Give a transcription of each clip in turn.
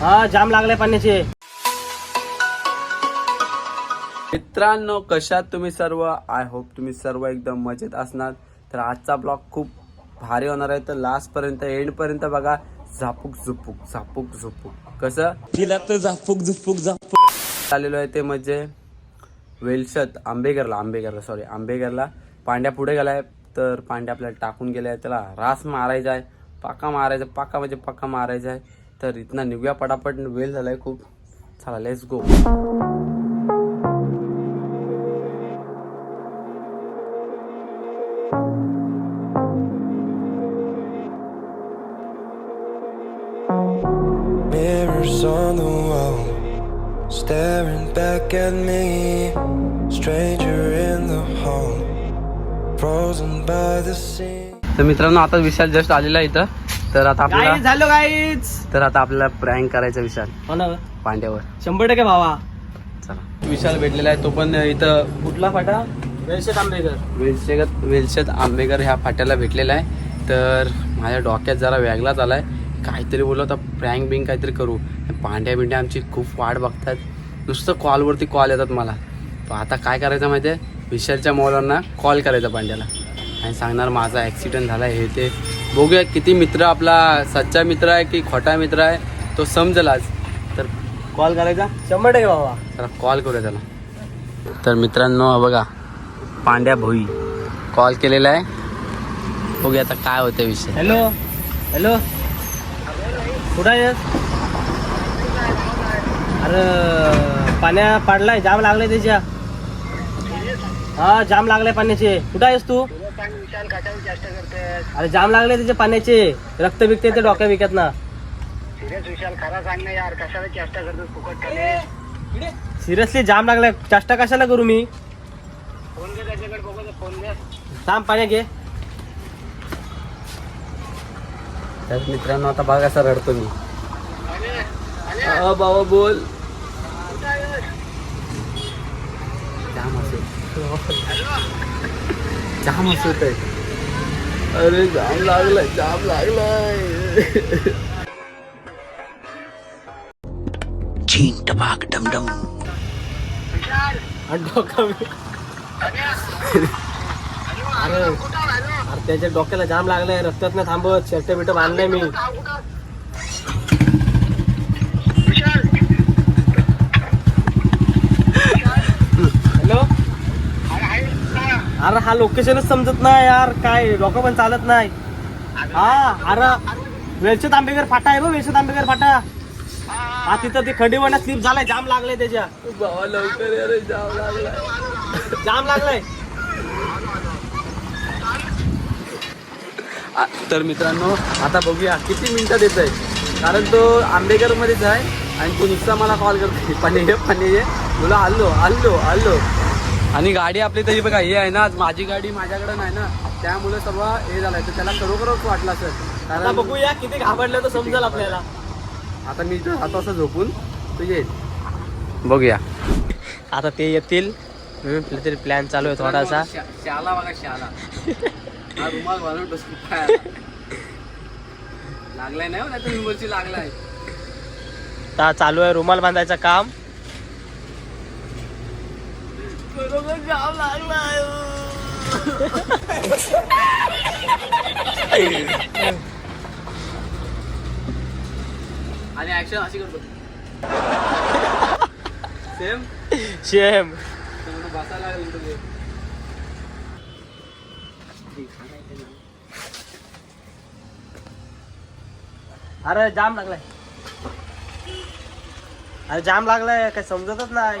हा जाम लागलाय पाण्याचे. मित्रांनो कशात तुम्ही सर्व? आय होप तुम्ही सर्व एकदम मजेत असणार. तर आजचा ब्लॉग खूप भारी होणार आहे. तर लास्ट पर्यंत एंड पर्यंत बघा. झापूक झुपूक झापूक झुपूक. कसं? तिला तर झापूक झुपूक झापूक. आलेलो आहे ते म्हणजे वेलसत आंबेगरला आंबेगरला सॉरी आंबेगरला पांड्या पुढे गेलाय तर पांड्या आपल्याला टाकून गेलाय. त्याला रास मारायचा आहे. पाका मारायचा पाका म्हणजे पक्का मारायचा आहे. तर इथनं निघूया पटापट वेल झालाय खूप चला let's go Mirrors on the wall, staring back at me. Stranger in the hall, frozen by the sea. तर मित्रांनो आता विशाल जस्ट आलेला आहे इथं तर आता आपल्याला झालं काहीच तर आता आपल्याला प्रँक करायचा विशाल. हो पांड्यावर. शंभर टक्के भावा. चला. विशाल भेटलेला आहे तो पण इथं कुठला फाटा? वेळशेत आंबेकर वेलशेगत वेलशेत आंबेकर ह्या फाट्याला भेटलेला आहे. तर माझ्या डोक्यात जरा वेगळाच आलाय. काहीतरी बोललो आता प्रँक बिंक काहीतरी करू. पांड्या बिंड्या आमची खूप वाट बघतात. नुसतं कॉलवरती कॉल येतात मला. तर आता काय करायचं माहिती आहे विशालच्या मॉलांना कॉल करायचा पांड्याला. आणि सांगणार माझा ॲक्सिडेंट झाला हे ते. बघूया किती मित्र आपला सच्चा मित्र आहे की खोटा मित्र आहे तो समजेल आज. तर कॉल करायचा? शंभर टक्के भावा जरा कॉल करूया त्याला. तर मित्रांनो बघा पांड्या भोई. कॉल केलेला आहे. बघूया आता काय होतं विषय. हॅलो हॅलो कुठं आहेस अरे पाण्या पाडलाय जाम लागलाय त्याच्या. हा जाम लागलाय पाण्याचे. कुठं आहेस तू? अरे जाम लागले त्याचे पाण्याचे. रक्त बिकते ते डोक्या बिकत ना सिरियसली जाम लागलाय. चेष्टा कशाला करू मी? थांब पाण्या घे. तर मित्रांनो आता बघा कसा रडतो मी. हा बाबा बोल. जाम हसत जाम हसत आहे अरे जाम लागलाय जाम लागलाय. आणि डोकं बी- अरे अरे त्याच्या डोक्याला जाम लागलाय रक्तात नाही थांबत शर्ट बिट बांधलाय मी हॅलो अरे हा लोकेशनच समजत नाही यार काय डोकं पण चालत नाही. हा अरे वेलचत आंबेकर फाटा आहे बघ वेलचत आंबेकर फाटा. हा तिथं ते खंडीवाण्यात स्लिप झालाय जाम लागलाय त्याच्या. लवकर जाम लागलाय. जाम लागलाय. आ- तर मित्रांनो आता बघूया किती मिनिटात येत आहे कारण तो आंबेकरमध्येच आहे आणि तो नुसता मला कॉल करतो पाणी ये पाणी ये. बोला आलो आलो आलो आणि गाडी आपली तरी बघा हे आहे ना आज माझी गाडी माझ्याकडे नाही ना. त्यामुळे सर्व हे झालंय. तर त्याला खरोखरच वाटलं असेल. आता कारण बघूया किती घाबरलं तर समजेल आपल्याला. आता मी इथं आता असं झोपून. तू येईल बघूया. आता ते येतील. तरी प्लॅन चालू आहे थोडासा. शा- शाला बघा शाला. हा रुमाल घालून लागलाय नाही हो, बोलची लागलाय. आता चालू आहे रुमाल बांधायचं काम. आणि ऍक्शन अशी करतो. सेम शेम बसायला लागेल तुझे अरे जाम लागलाय. अरे जाम लागलाय काय समजतच नाही.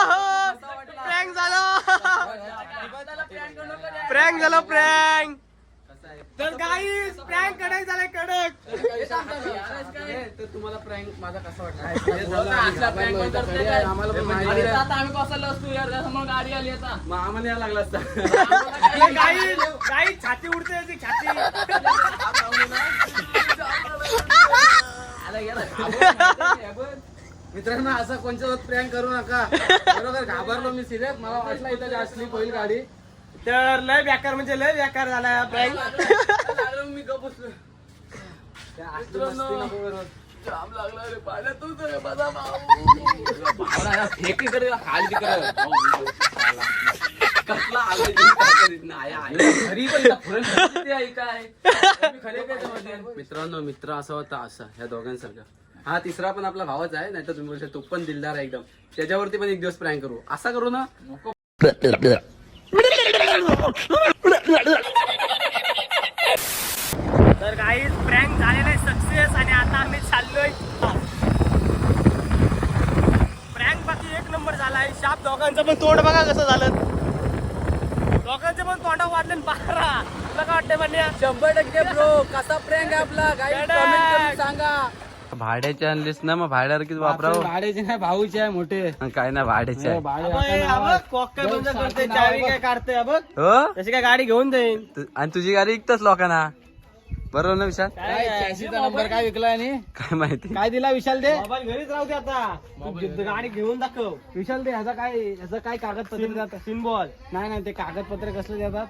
प्रँक झालं. प्रँक झाला प्रँक तर काही प्रँक कडक झालाय कडक. तुम्हाला प्रँक माझा कसा वाटला आम्हाला पण माहिती आहे. मग आम्हाला यायला लागला असता काही काही छाती उडते छाती. मित्रांनो असं कोणच्या प्रँक करू नका. बरोबर घाबरलो मी सिरियस. मला वाटलं इथं जास्त स्लिप होईल गाडी. तर लय बेकार म्हणजे लय बेकार झाला प्रँक मी गप बसलो. मित्रांनो मित्र असा होता असा ह्या दोघांसारखा. हा तिसरा पण आपला भावच आहे नाही तर तुम्ही बोलता तो पण दिलदार आहे एकदम. त्याच्यावरती पण एक दिवस प्रँक करू. असा करू ना? तर काही प्रँक झालेला आहे सक्सेस आणि आता आम्ही चाललोय प्रँक बाकी एक नंबर झालाय शाप दोघांचं पण तोंड बघा कसं झालं. दोघांचे पण तोंडा वाढले बारा. तुला काय वाटतंय म्हणण्या शंभर टक्के ब्रो कसा प्रँक आहे आपला? करून सांगा. भाड्याचे आणलीस ना मग भाड्यावर किती वापरावं? भाड्याचे नाही भाऊचे आहे मोठे. काय ना भाड्याचे आहे. कॉक काय बंद करते चावी काय काढते बघ. हो? तशी काय गाडी घेऊन देईन तु- आणि तुझी गाडी विकतच लोकांना? बरोबर ना विशाल? काय चॅसीचा नंबर काय विकला आणि? काय माहिती? काय दिला विशाल दे? मोबाईल घरीच राहू दे आता. गाडी घेऊन दाखव. विशाल दे ह्याचा काय ह्याचं काय कागदपत्र देतात? सिम्बॉल. नाही नाही ते कागदपत्र कसले देतात?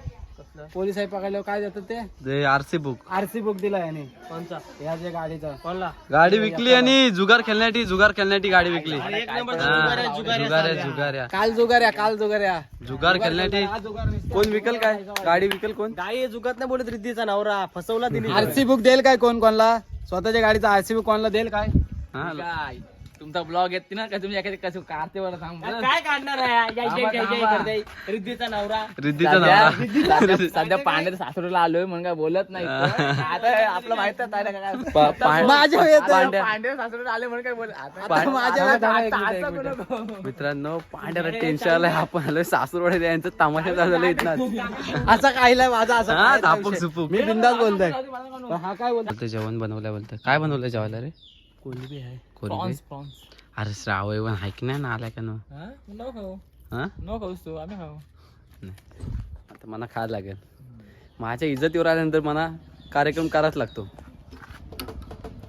पोलीस आहे पकडल्यावर काय देतात ते? ते आरसी बुक आरसी बुक दिला याने. कोणचा? ह्या जे गाडीचा. कोणला? गाडी विकली आणि जुगार खेळण्यासाठी जुगार खेळण्यासाठी गाडी विकली. एक नंबर हा, जुगाऱ्या जुगाऱ्या काल जुगाऱ्या काल जुगाऱ्या जुगार खेळण्यासाठी जुगार कोण विकल काय? गाडी विकल कोण? गाई जुगत नाही बोलत रिद्धीचा नवरा. फसवला तिने. आरसी बुक देईल काय कोण कोणला? स्वतःच्या गाडीचा आरसी बुक कोणला देईल काय? हा, काय? तुमचा ब्लॉग येते ना का तुम्ही एखादी कसं काढते बरं सांग बरं. काय काढणार आहे? जय जय जय जय करते रिद्धीचा नवरा. रिद्धीचा सध्या नवरा. सध्या- सध्या पांढऱ्या सासरूला आलोय म्हणून काय बोलत नाही आता आपलं माहीत आहे काय पा- पा- माझ्या. पांड्या पांढऱ्या सासरूला आले म्हणून काय आता आता माझ्या वेळेत आता असं नको. मित्रांनो पांढऱ्या टेन्शन आलंय. आपण आलोय सासूरवाडे यांचं तमाशा झालं इथं असा काहीला माझा असा हा, धापक. सुपूक. मी बिंदास बोलतोय. पण हा काय बोलतो बोलतोय जेवण बनवलंय बोलतोय. काय बनवलंय जेवायला रे? कोलबी आहे कोलबी? प्रॉन्स प्रॉन्स अरे श्रावय पण हाय की नाही ना आलाय का ना? हा? नो खाऊ हा? नो खाऊस तू आम्ही खाऊ आता मला खायला लागेल माझ्या इज्जतीवर आल्यानंतर मला कार्यक्रम करावाच लागतो।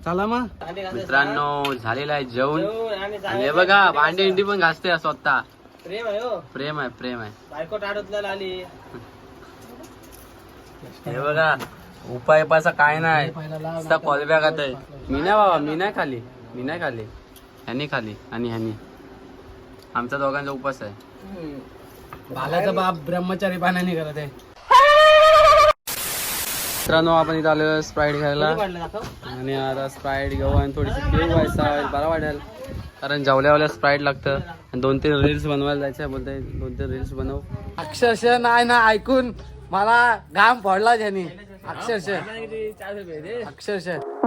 चला मग मित्रांनो झालेला आहे जेवण। आणि हे बघा भांडी इंडी पण घासते स्वतः। प्रेम आहे हो. प्रेम आहे प्रेम आहे. बायको टाळतला आली हे बघा उपाय उपायचा काय नाही. नुसता कॉलब्या खात आहे मी नाही बाबा मी नाही खाली. मी नाही खाली. ह्यानी खाली आणि ह्यानी. आमच्या दोघांचा उपास आहे. बालाचा बाप ब्रह्मचारी पाण्याने करत आहे. मित्रांनो आपण इथं आलो स्प्राईट घ्यायला. आणि आता स्प्राईट घेऊ आणि थोडीशी पिऊ व्हायचा बरा वाटेल कारण जेवल्यावाल्या स्प्राईट लागतं. आणि दोन तीन रील्स बनवायला जायचं आहे. बोलताय दोन तीन रील्स बनव. अक्षरशः नाही ना ऐकून मला घाम फोडला ज्याने. अक्षरशः चार रुपये दे अक्षरशः